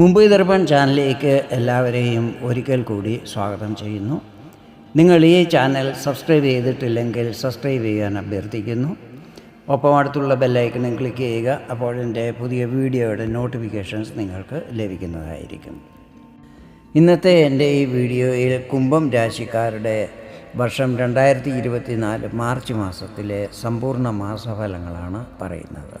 മുംബൈ ദർപ്പൺ ചാനലിലേക്ക് എല്ലാവരെയും ഒരിക്കൽ കൂടി സ്വാഗതം ചെയ്യുന്നു. നിങ്ങൾ ഈ ചാനൽ സബ്സ്ക്രൈബ് ചെയ്തിട്ടില്ലെങ്കിൽ സബ്സ്ക്രൈബ് ചെയ്യാൻ അഭ്യർത്ഥിക്കുന്നു. ഒപ്പം അടുത്തുള്ള ബെല്ലൈക്കണും ക്ലിക്ക് ചെയ്യുക അപ്പോൾ എന്റെ പുതിയ വീഡിയോയുടെ നോട്ടിഫിക്കേഷൻസ് നിങ്ങൾക്ക് ലഭിക്കുന്നതായിരിക്കും. ഇന്നത്തെ എന്റെ ഈ വീഡിയോയിൽ കുംഭം രാശിക്കാരുടെ വർഷം രണ്ടായിരത്തി ഇരുപത്തിനാല് മാർച്ച് മാസത്തിലെ സമ്പൂർണ മാസഫലങ്ങളാണ് പറയുന്നത്.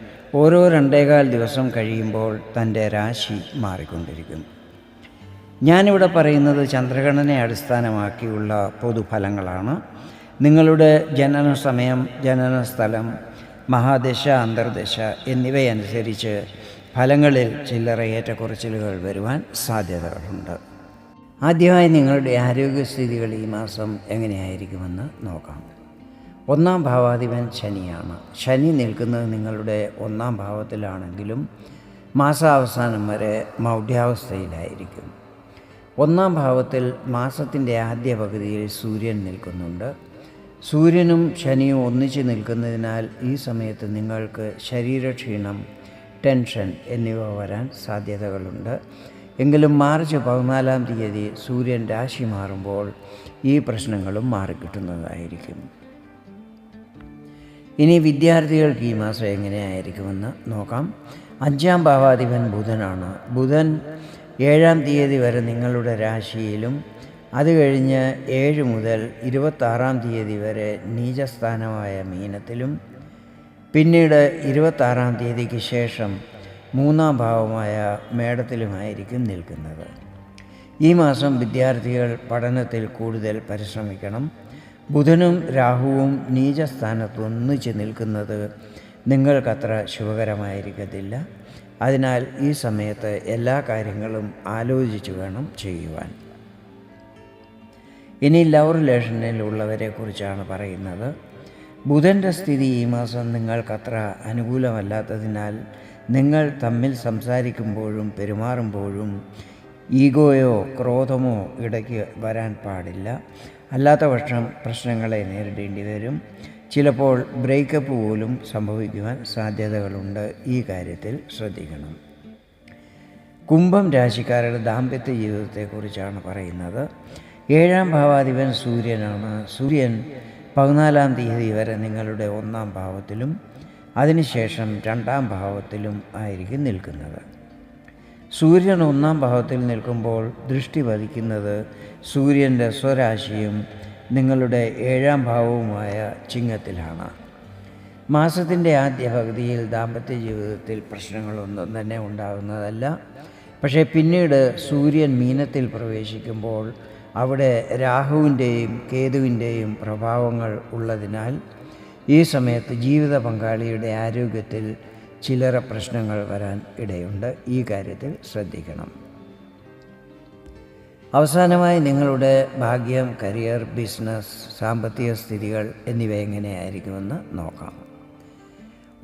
ഓരോ രണ്ടേകാൽ ദിവസം കഴിയുമ്പോൾ തന്റെ രാശി മാറിക്കൊണ്ടിരിക്കും ഞാനിവിടെ പറയുന്നത് ചന്ദ്രഗണനെ അടിസ്ഥാനമാക്കിയുള്ള പൊതുഫലങ്ങളാണ്. നിങ്ങളുടെ ജനന സമയം ജനന സ്ഥലം മഹാദശ അന്തർദശ എന്നിവയനുസരിച്ച് ഫലങ്ങളിൽ ചില്ലറ ഏറ്റക്കുറച്ചിലുകൾ വരുവാൻ സാധ്യതകളുണ്ട്. ആദ്യമായി നിങ്ങളുടെ ആരോഗ്യസ്ഥിതികൾ ഈ മാസം എങ്ങനെയായിരിക്കുമെന്ന് നോക്കാം. ഒന്നാം ഭാവാധിപൻ ശനിയാണ്. ശനി നിൽക്കുന്നത് നിങ്ങളുടെ ഒന്നാം ഭാവത്തിലാണെങ്കിലും മാസാവസാനം വരെ മൗഢ്യാവസ്ഥയിലായിരിക്കും. ഒന്നാം ഭാവത്തിൽ മാസത്തിന്റെ ആദ്യ പകുതിയിൽ സൂര്യൻ നിൽക്കുന്നുണ്ട്. സൂര്യനും ശനിയും ഒന്നിച്ച് നിൽക്കുന്നതിനാൽ ഈ സമയത്ത് നിങ്ങൾക്ക് ശരീരക്ഷീണം ടെൻഷൻ എന്നിവ വരാൻ സാധ്യതകളുണ്ട്. എങ്കിലും മാർച്ച് പതിനാലാം തീയതി സൂര്യൻ രാശി മാറുമ്പോൾ ഈ പ്രശ്നങ്ങളും മാറിക്കിട്ടുന്നതായിരിക്കും. ഇനി വിദ്യാർത്ഥികൾക്ക് ഈ മാസം എങ്ങനെയായിരിക്കുമെന്ന് നോക്കാം. അഞ്ചാം ഭാവാധിപൻ ബുധനാണ്. ബുധൻ ഏഴാം തീയതി വരെ നിങ്ങളുടെ രാശിയിലും അത് കഴിഞ്ഞ് ഏഴ് മുതൽ ഇരുപത്താറാം തീയതി വരെ നീചസ്ഥാനമായ മീനത്തിലും പിന്നീട് ഇരുപത്താറാം തീയതിക്ക് ശേഷം മൂന്നാം ഭാവമായ മേടത്തിലുമായിരിക്കും നിൽക്കുന്നത്. ഈ മാസം വിദ്യാർത്ഥികൾ പഠനത്തിൽ കൂടുതൽ പരിശ്രമിക്കണം. ബുധനും രാഹുവും നീചസ്ഥാനത്ത് ഒന്നിച്ച് നിൽക്കുന്നത് നിങ്ങൾക്കത്ര ശുഭകരമായിരിക്കത്തില്ല. അതിനാൽ ഈ സമയത്ത് എല്ലാ കാര്യങ്ങളും ആലോചിച്ച് വേണം ചെയ്യുവാൻ. ഇനി ലവ് റിലേഷനിലുള്ളവരെ കുറിച്ചാണ് പറയുന്നത്. ബുധന്റെ സ്ഥിതി ഈ മാസം നിങ്ങൾക്കത്ര അനുകൂലമല്ലാത്തതിനാൽ നിങ്ങൾ തമ്മിൽ സംസാരിക്കുമ്പോഴും പെരുമാറുമ്പോഴും ഈഗോയോ ക്രോധമോ ഇടയ്ക്ക് വരാൻ പാടില്ല. അല്ലാത്ത പക്ഷം പ്രശ്നങ്ങളെ നേരിടേണ്ടി വരും. ചിലപ്പോൾ ബ്രേക്കപ്പ് പോലും സംഭവിക്കുവാൻ സാധ്യതകളുണ്ട്. ഈ കാര്യത്തിൽ ശ്രദ്ധിക്കണം. കുംഭം രാശിക്കാരുടെ ദാമ്പത്യ ജീവിതത്തെക്കുറിച്ചാണ് പറയുന്നത്. ഏഴാം ഭാവാധിപൻ സൂര്യനാണ്. സൂര്യൻ പതിനാലാം തീയതി വരെ നിങ്ങളുടെ ഒന്നാം ഭാവത്തിലും അതിനുശേഷം രണ്ടാം ഭാവത്തിലും ആയിരിക്കും നിൽക്കുന്നത്. സൂര്യൻ ഒന്നാം ഭാവത്തിൽ നിൽക്കുമ്പോൾ ദൃഷ്ടി പതിക്കുന്നത് സൂര്യന്റെ സ്വരാശിയും നിങ്ങളുടെ ഏഴാം ഭാവവുമായ ചിങ്ങത്തിലാണ്. മാസത്തിന്റെ ആദ്യ പകുതിയിൽ ദാമ്പത്യ ജീവിതത്തിൽ പ്രശ്നങ്ങളൊന്നും തന്നെ ഉണ്ടാകുന്നതല്ല. പക്ഷേ പിന്നീട് സൂര്യൻ മീനത്തിൽ പ്രവേശിക്കുമ്പോൾ അവിടെ രാഹുവിന്റെയും കേതുവിന്റെയും പ്രഭാവങ്ങൾ ഉള്ളതിനാൽ ഈ സമയത്ത് ജീവിത പങ്കാളിയുടെ ആരോഗ്യത്തിൽ ചില്ലറ പ്രശ്നങ്ങൾ വരാൻ ഇടയുണ്ട്. ഈ കാര്യത്തിൽ ശ്രദ്ധിക്കണം. അവസാനമായി നിങ്ങളുടെ ഭാഗ്യം കരിയർ ബിസിനസ് സാമ്പത്തിക സ്ഥിതികൾ എന്നിവ എങ്ങനെയായിരിക്കുമെന്ന് നോക്കാം.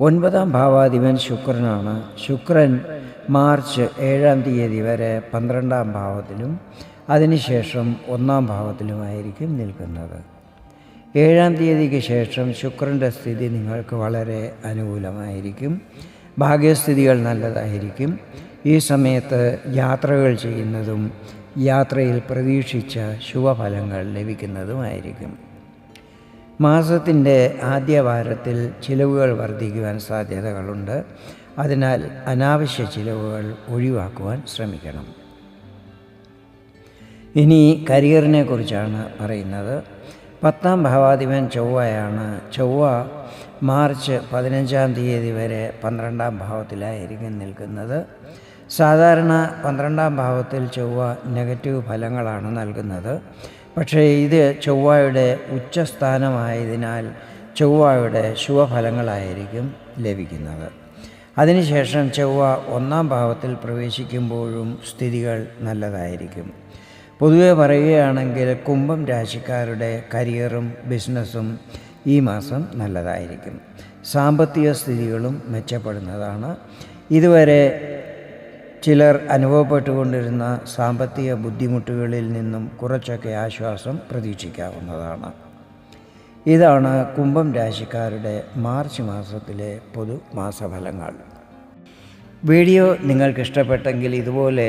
ഒൻപതാം ഭാവാധിപൻ ശുക്രനാണ്. ശുക്രൻ മാർച്ച് ഏഴാം തീയതി വരെ പന്ത്രണ്ടാം ഭാവത്തിലും അതിനുശേഷം ഒന്നാം ഭാവത്തിലുമായിരിക്കും നിൽക്കുന്നത്. ഏഴാം തീയതിക്ക് ശേഷം ശുക്രന്റെ സ്ഥിതി നിങ്ങൾക്ക് വളരെ അനുകൂലമായിരിക്കും. ഭാഗ്യസ്ഥിതികൾ നല്ലതായിരിക്കും. ഈ സമയത്ത് യാത്രകൾ ചെയ്യുന്നതും യാത്രയിൽ പ്രതീക്ഷിച്ച ശുഭഫലങ്ങൾ ലഭിക്കുന്നതുമായിരിക്കും. മാസത്തിന്റെ ആദ്യ വാരത്തിൽ ചിലവുകൾ വർദ്ധിക്കുവാൻ സാധ്യതകളുണ്ട്. അതിനാൽ അനാവശ്യ ചിലവുകൾ ഒഴിവാക്കുവാൻ ശ്രമിക്കണം. ഇനി കരിയറിനെ കുറിച്ചാണ് പറയുന്നത്. പത്താം ഭാവാധിപൻ ചൊവ്വയാണ്. ചൊവ്വ മാർച്ച് പതിനഞ്ചാം തീയതി വരെ പന്ത്രണ്ടാം ഭാവത്തിലായിരിക്കും നിൽക്കുന്നത്. സാധാരണ പന്ത്രണ്ടാം ഭാവത്തിൽ ചൊവ്വ നെഗറ്റീവ് ഫലങ്ങളാണ് നൽകുന്നത്. പക്ഷേ ഇത് ചൊവ്വയുടെ ഉച്ചസ്ഥാനമായതിനാൽ ചൊവ്വയുടെ ശുഭഫലങ്ങളായിരിക്കും ലഭിക്കുന്നത്. അതിനുശേഷം ചൊവ്വ ഒന്നാം ഭാവത്തിൽ പ്രവേശിക്കുമ്പോഴും സ്ഥിതികൾ നല്ലതായിരിക്കും. പൊതുവെ പറയുകയാണെങ്കിൽ കുംഭം രാശിക്കാരുടെ കരിയറും ബിസിനസ്സും ഈ മാസം നല്ലതായിരിക്കും. സാമ്പത്തിക സ്ഥിതികളും മെച്ചപ്പെടുന്നതാണ്. ഇതുവരെ ചിലർ അനുഭവപ്പെട്ടുകൊണ്ടിരുന്ന സാമ്പത്തിക ബുദ്ധിമുട്ടുകളിൽ നിന്നും കുറച്ചൊക്കെ ആശ്വാസം പ്രതീക്ഷിക്കാവുന്നതാണ്. ഇതാണ് കുംഭം രാശിക്കാരുടെ മാർച്ച് മാസത്തിലെ പൊതു മാസഫലങ്ങൾ വീഡിയോ നിങ്ങൾക്ക് ഇഷ്ടപ്പെട്ടെങ്കിൽ ഇതുപോലെ